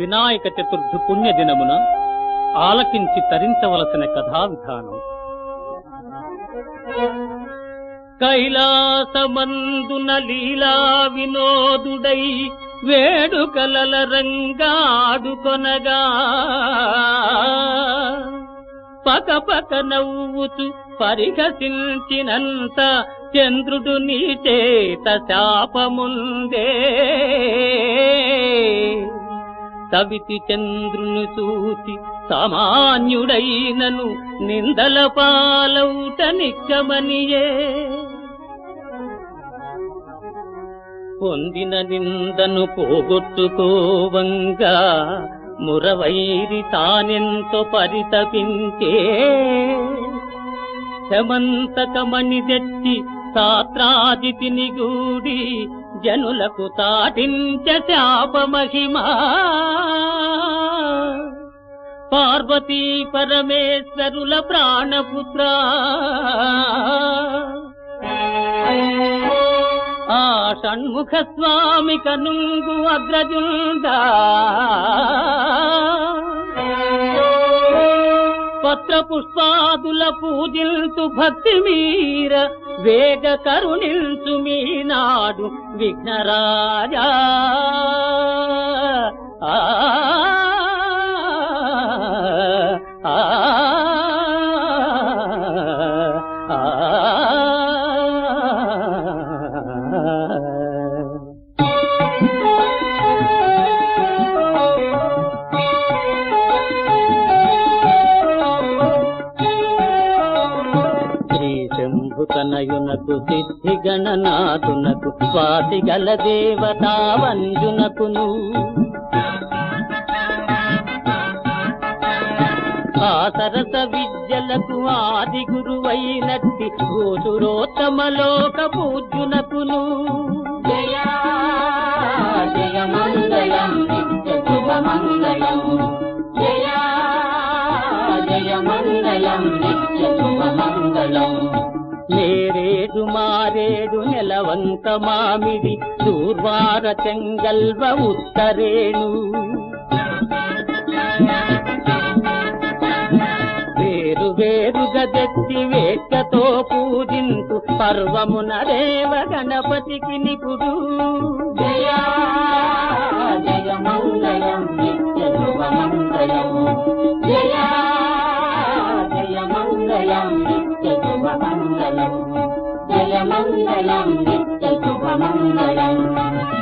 వినాయక చతుర్థి పుణ్య దినమున ఆలకించి తరించవలసిన కథా విధానం కైలాసమందున లీలా వినోదుడై వేడుకలల రంగాడుకొనగా. పక పక నవ్వుతూ పరిహసించినంత చంద్రుడు నీ చేత శాపముందే. తవితి చంద్రుని చూసి సామాన్యుడైనను నిందల పాలౌట నిక్కమనియే. పొందిన నిందను పోగొట్టుకోవంగా మురవైరి తానెంతో పరితపించే. శమంతకమణి తెచ్చి సాత్రాజితిని గూడి జనులకు తాటించ శాప మహిమా పార్వతీ పరమేశ్వరుల ప్రాణపుత్ర. ఆ షణ్ముఖ స్వామి కనుంగు అగ్రజుందా పత్ర పుష్పాదుల పూజిల్తు భక్తి మీర వేగ కరుణిల్తు మీనాడు విఘ్నరాజా. శంభుతనయునకు సిద్ధి గణనాథునకు స్వాతి గల దేవతా వంజునకును. ఆ సరస విద్యలకు ఆది గురువైనట్టి గోసురోత్తమలోక పూజ్యునకును జయా జయ మంగళం జయ మంగళం నిత్య శుభ మంగళం. నేరేడు మారేడు నెలవంక మామిడి దూర్వార చెంగల్వ ఉత్తరేణు. వేరు వేరుగా తెచ్చి వేక్కతో పూజింతు పర్వమున దేవ గణపతికి నిపుడు. జయా జయ మంగళం నిత్య జయా జయ మంగళం నిత్య శుభమంగళం.